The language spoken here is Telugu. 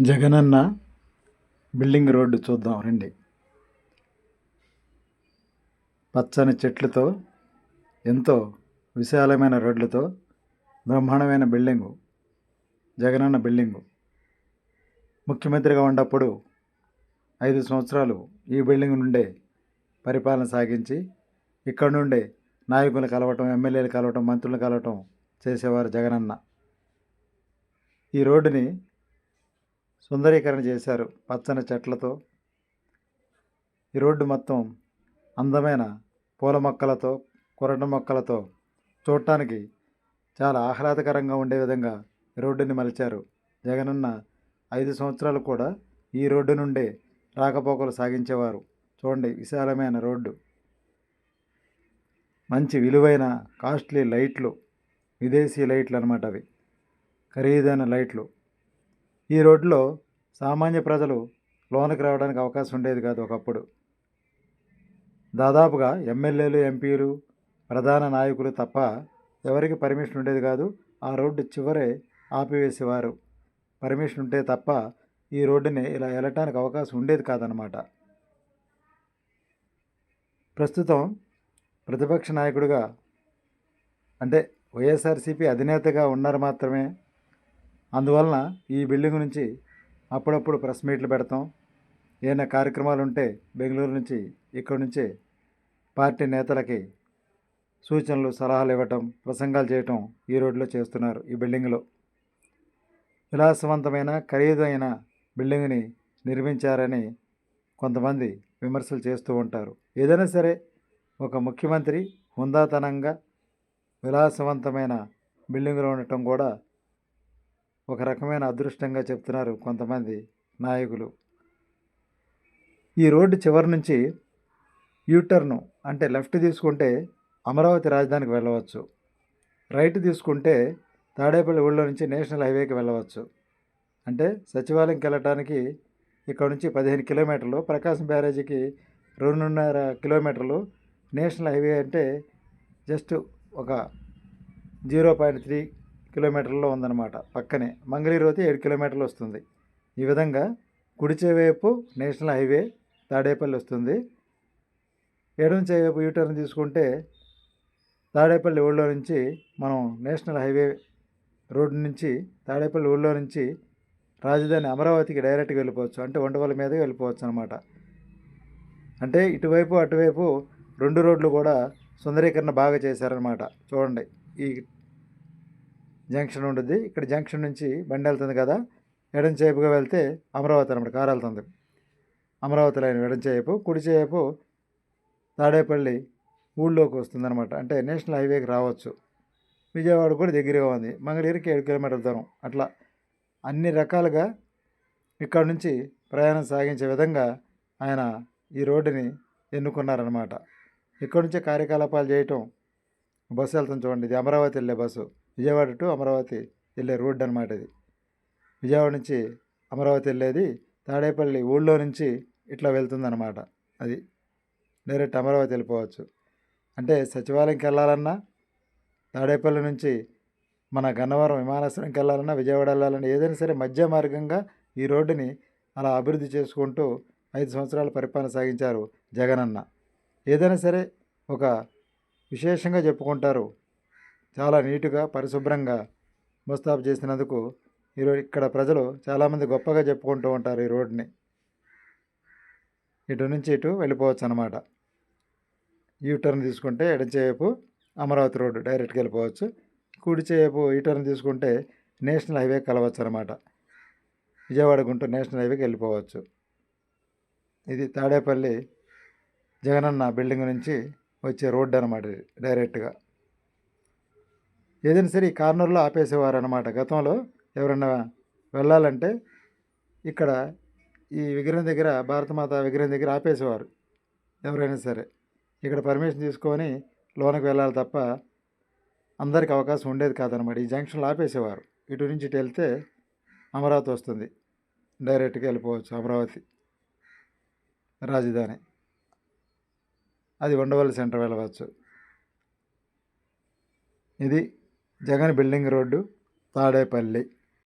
జగనన్న బిల్డింగ్ రోడ్డు చూద్దాం రండి. పచ్చని చెట్లతో ఎంతో విశాలమైన రోడ్లతో బ్రహ్మాండమైన బిల్డింగు జగనన్న బిల్డింగు. ముఖ్యమంత్రిగా ఉన్నప్పుడు ఐదు సంవత్సరాలు ఈ బిల్డింగ్ నుండే పరిపాలన సాగించి ఇక్కడ నుండే నాయకులు కలవటం ఎమ్మెల్యేలు కలవటం మంత్రులు కలవటం చేసేవారు జగనన్న. ఈ రోడ్డుని సుందరీకరణ చేశారు పచ్చని చెట్లతో. ఈ రోడ్డు మొత్తం అందమైన పూల మొక్కలతో కొరట మొక్కలతో చూడటానికి చాలా ఆహ్లాదకరంగా ఉండే విధంగా ఈ రోడ్డుని మలిచారు. జగనన్న ఐదు సంవత్సరాలు కూడా ఈ రోడ్డు నుండే రాకపోకలు సాగించేవారు. చూడండి విశాలమైన రోడ్డు. మంచి విలువైన కాస్ట్లీ లైట్లు విదేశీ లైట్లు అనమాట అవి. ఖరీదైన లైట్లు. ఈ రోడ్లో సామాన్య ప్రజలు లోనకి రావడానికి అవకాశం ఉండేది కాదు ఒకప్పుడు. దాదాపుగా ఎమ్మెల్యేలు ఎంపీలు ప్రధాన నాయకులు తప్ప ఎవరికి పర్మిషన్ ఉండేది కాదు. ఆ రోడ్డు చివరే ఆపివేసేవారు. పర్మిషన్ ఉంటే తప్ప ఈ రోడ్డుని ఇలా వెళ్ళటానికి అవకాశం ఉండేది కాదనమాట ప్రస్తుతం ప్రతిపక్ష నాయకుడిగా అంటే వైఎస్ఆర్సీపీ అధినేతగా ఉన్నారు మాత్రమే అందువలన ఈ బిల్డింగ్ నుంచి అప్పుడప్పుడు ప్రెస్ మీట్లు పెడతాం. ఏమైనా కార్యక్రమాలు ఉంటే బెంగళూరు నుంచి ఇక్కడి నుంచే పార్టీ నేతలకి సూచనలు సలహాలు ఇవ్వటం ప్రసంగాలు చేయటం ఈ రోడ్లో చేస్తున్నారు ఈ బిల్డింగ్లో. విలాసవంతమైన ఖరీదైన బిల్డింగ్ని నిర్మించారని కొంతమంది విమర్శలు చేస్తూ ఉంటారు. ఏదైనా సరే ఒక ముఖ్యమంత్రి హుందాతనంగా విలాసవంతమైన బిల్డింగ్లో ఉండటం కూడా ఒక రకమైన అదృష్టంగా చెప్తున్నారు కొంతమంది నాయకులు. ఈ రోడ్డు చివరి నుంచి యూటర్ను అంటే లెఫ్ట్ తీసుకుంటే అమరావతి రాజధానికి వెళ్ళవచ్చు. రైట్ తీసుకుంటే తాడేపల్లి ఊళ్ళో నుంచి నేషనల్ హైవేకి వెళ్ళవచ్చు. అంటే సచివాలయంకి వెళ్ళటానికి ఇక్కడ నుంచి పదిహేను కిలోమీటర్లు ప్రకాశం బ్యారేజీకి రెండున్నర కిలోమీటర్లు నేషనల్ హైవే అంటే జస్ట్ ఒక జీరో పాయింట్ త్రీ కిలోమీటర్లో ఉందన్నమాట. పక్కనే మంగళీరు అయితే ఏడు కిలోమీటర్లు వస్తుంది. ఈ విధంగా కుడిచే వైపు నేషనల్ హైవే తాడేపల్లి వస్తుంది. ఎడమ వైపు యూటర్న్ తీసుకుంటే తాడేపల్లి ఊళ్ళో నుంచి మనం నేషనల్ హైవే రోడ్డు నుంచి తాడేపల్లి ఊళ్ళో నుంచి రాజధాని అమరావతికి డైరెక్ట్గా వెళ్ళిపోవచ్చు. అంటే వంటవల్ల మీదకి వెళ్ళిపోవచ్చు అనమాట అంటే ఇటువైపు అటువైపు రెండు రోడ్లు కూడా సుందరీకరణ బాగా చేశారనమాట చూడండి. ఈ జంక్షన్ ఉంటుంది. ఇక్కడ జంక్షన్ నుంచి బండి వెళ్తుంది కదా. ఎడంచేపుగా వెళ్తే అమరావతి అనమాట కారు వెళ్తుంది. అమరావతి లైన్ ఎడంచేపు కుడిచేపు తాడేపల్లి ఊళ్ళోకి వస్తుందన్నమాట. అంటే నేషనల్ హైవేకి రావచ్చు. విజయవాడ కూడా దగ్గరగా ఉంది. మంగళగిరికి ఏడు కిలోమీటర్ల దూరం. అట్లా అన్ని రకాలుగా ఇక్కడ నుంచి ప్రయాణం సాగించే విధంగా ఆయన ఈ రోడ్డుని ఎన్నుకున్నారనమాట ఇక్కడ నుంచే కార్యకలాపాలు చేయటం బస్సు వెళ్తాం చూడండి. ఇది అమరావతి వెళ్ళే బస్సు. విజయవాడ టు అమరావతి వెళ్ళే రోడ్డు అనమాట ఇది. విజయవాడ నుంచి అమరావతి వెళ్ళేది తాడేపల్లి ఊళ్ళో నుంచి ఇట్లా వెళ్తుందన్నమాట అది. డైరెక్ట్ అమరావతి వెళ్ళిపోవచ్చు. అంటే సచివాలయంకి వెళ్ళాలన్నా తాడేపల్లి నుంచి మన గన్నవరం విమానాశ్రయంకి వెళ్ళాలన్నా విజయవాడ వెళ్ళాలన్నా ఏదైనా సరే మధ్య మార్గంగా ఈ రోడ్డుని అలా అభివృద్ధి చేసుకుంటూ ఐదు సంవత్సరాలు పరిపాలన సాగించారు జగనన్న. ఏదైనా సరే ఒక విశేషంగా చెప్పుకుంటారు చాలా నీటుగా పరిశుభ్రంగా ముస్తాబు చేసినందుకు ఈరోజు ఇక్కడ ప్రజలు చాలామంది గొప్పగా చెప్పుకుంటూ ఉంటారు ఈ రోడ్ని. ఇటు నుంచి ఇటు వెళ్ళిపోవచ్చు అనమాట యూటర్న్ తీసుకుంటే ఎడచేపు అమరావతి రోడ్డు డైరెక్ట్గా వెళ్ళిపోవచ్చు. కుడి ఈ యూటర్న్ తీసుకుంటే నేషనల్ హైవే కలవచ్చు అనమాట విజయవాడ గుంటూరు నేషనల్ హైవేకి వెళ్ళిపోవచ్చు. ఇది తాడేపల్లి జగనన్న బిల్డింగ్ నుంచి వచ్చే రోడ్డు అనమాట డైరెక్ట్గా. ఏదైనా సరే ఈ కార్నర్లో ఆపేసేవారు అనమాట గతంలో ఎవరైనా వెళ్ళాలంటే ఇక్కడ ఈ విగ్రహం దగ్గర భారతమాత విగ్రహం దగ్గర ఆపేసేవారు ఎవరైనా సరే. ఇక్కడ పర్మిషన్ తీసుకొని లోనకి వెళ్ళాలి తప్ప అందరికి అవకాశం ఉండేది కాదనమాట ఈ జంక్షన్లో ఆపేసేవారు. ఇటు నుంచి ఇటు వెళ్తే అమరావతి వస్తుంది. డైరెక్ట్గా వెళ్ళిపోవచ్చు అమరావతి రాజధాని. అది ఉండవల్లి సెంటర్ వెళ్ళవచ్చు. ఇది జగన్ బిల్డింగ్ రోడ్డు తాడేపల్లి.